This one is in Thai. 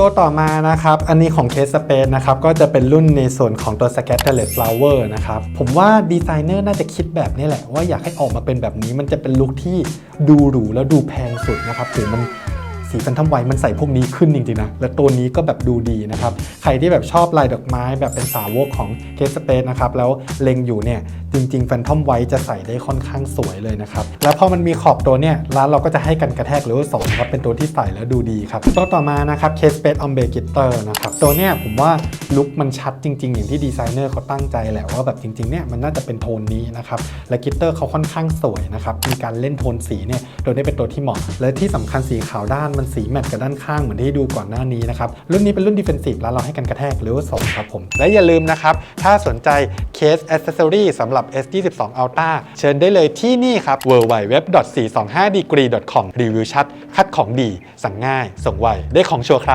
ตัวต่อมานะครับ อันนี้ของ Case Space นะครับ ก็จะเป็นรุ่นในส่วนของตัว Scatterless Flower นะครับ ผมว่าดีไซเนอร์น่าจะคิดแบบนี้แหละ ว่าอยากให้ออกมาเป็นแบบนี้มันจะเป็นลุคที่ดูหรูแล้วดูแพงสุดนะครับถึงมัน สีฟันทำไวมันใส่พวกนี้ขึ้นจริงๆนะ และตัวนี้ก็แบบดูดีนะครับ ใครที่แบบชอบลายดอกไม้แบบเป็นสาวกของเคสเปซนะครับ แล้วเล็งอยู่เนี่ย จริงๆแฟนทอมไวจะใส่ได้ค่อนข้างสวยเลยนะครับ แล้วพอมันมีขอบตัวเนี่ยร้านเราก็จะให้กันกระแทกเลเวลสองครับเป็นตัวที่ใส่แล้วดูดีครับตัวต่อมานะครับเคสเปซออมเบกิเตอร์นะครับตัวเนี้ยผมว่า ลุคมันชัดจริง ๆ อย่างที่ดีไซเนอร์เขาตั้งใจแหละว่าแบบจริงๆเนี่ยมันน่าจะเป็นโทนนี้นะครับและกิตเตอร์เขาค่อนข้างสวยนะครับมีการเล่นโทนสีเนี่ยตัวนี้เป็นตัวที่เหมาะ และที่สำคัญสีขาวด้านมันสีแมทกับด้านข้างเหมือนที่ดูก่อนหน้านี้นะครับรุ่นนี้เป็นรุ่น Defensive แล้วเราให้กันกระแทกเลเวล2ครับผมและอย่าลืมนะครับถ้าสนใจเคส Accessory สำหรับ S22 Ultra เชิญได้เลยที่นี่ครับ www.425degree.com รีวิวชัด คัดของดี สั่งง่าย ส่งไว ได้ของชัวร์ครับ